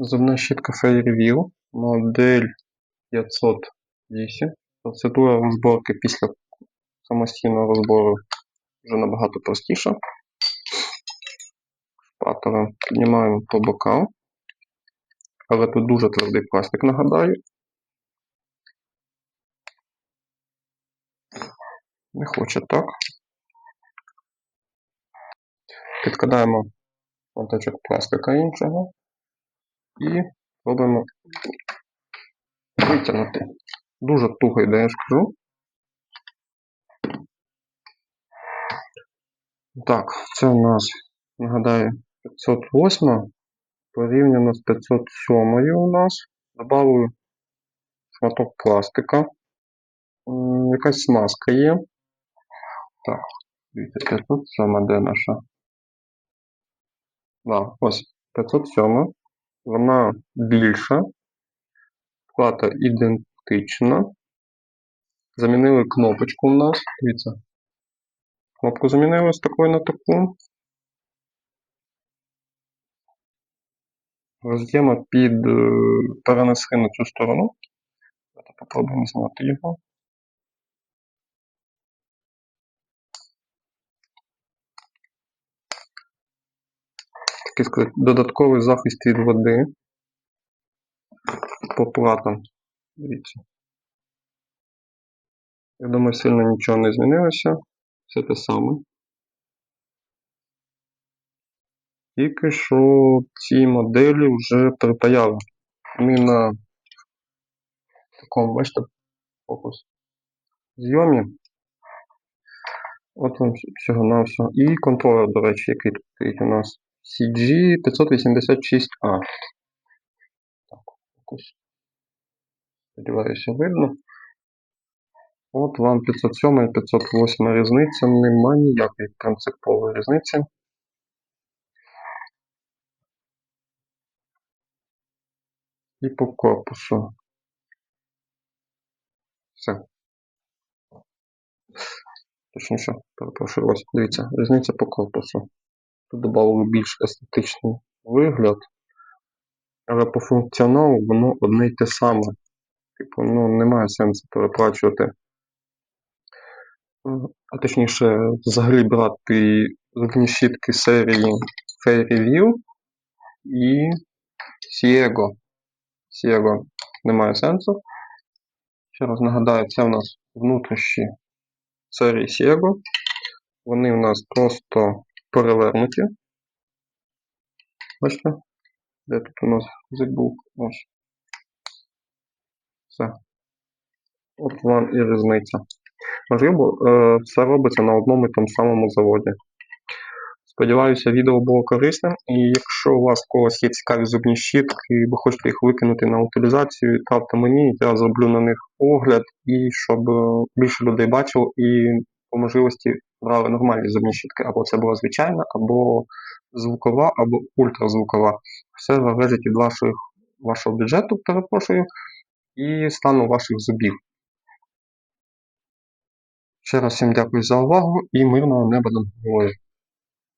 Зубна щітка Fairview, модель 508. Процедура розборки після самостійного розбору вже набагато простіша. Шпателем піднімаємо по бокам. Але тут дуже твердий пластик, нагадаю. Не хоче так. Підкладаємо моточок пластика іншого і робимо витягнути. Дуже туго йде, я ж кажу. Так, це у нас, нагадаю, 508 порівняно з 507 у нас. Добавив шматок пластика. Якась смазка є. Так, дивіться, 507 де наша? Да, ось 507. Вона більша. Плата ідентична. Замінили кнопочку у нас. Дивіться. Кнопку замінили з такої на таку. Роз'єма під е, перенесли на цю сторону. Попробуємо зняти його. Такий сказати, додатковий захист від води по платам. Я думаю, сильно нічого не змінилося. Все те саме. Тільки що ці моделі вже припаяли. Ми на такому, бачите, фокус зйомі. От вам всього на всього. І контролер, до речі, який тут у нас. CG586A. Так, фокус. Сподіваюся, видно. От вам 507 і 508 різниця. Нема ніякої принципової різниці. І по корпусу. Все. Точніше, перепрошую, ось дивіться, різниця по корпусу. Тут додали більш естетичний вигляд, але по функціоналу воно одне й те саме. Типу, ну, немає сенсу переплачувати. А точніше, взагалі брати зубні щітки серії Fairview і Siego. Siego немає сенсу. Ще раз нагадаю, це у нас внутрішні серії Siego. Вони у нас просто перевернуті. Бачите? Де тут у нас зик був? Ось. Все. От вам і різниця. Можливо, е, все робиться на одному і тому самому заводі. Сподіваюся, відео було корисним. І якщо у вас у когось є цікаві зубні щітки, і ви хочете їх викинути на утилізацію, відправте мені, я зроблю на них огляд, і щоб е, більше людей бачило і по можливості брали нормальні зубні щітки. Або це була звичайна, або звукова, або ультразвукова. Все залежить від ваших, вашого бюджету, перепрошую, і стану ваших зубів. Ще раз всім дякую за увагу і мирного неба над головою.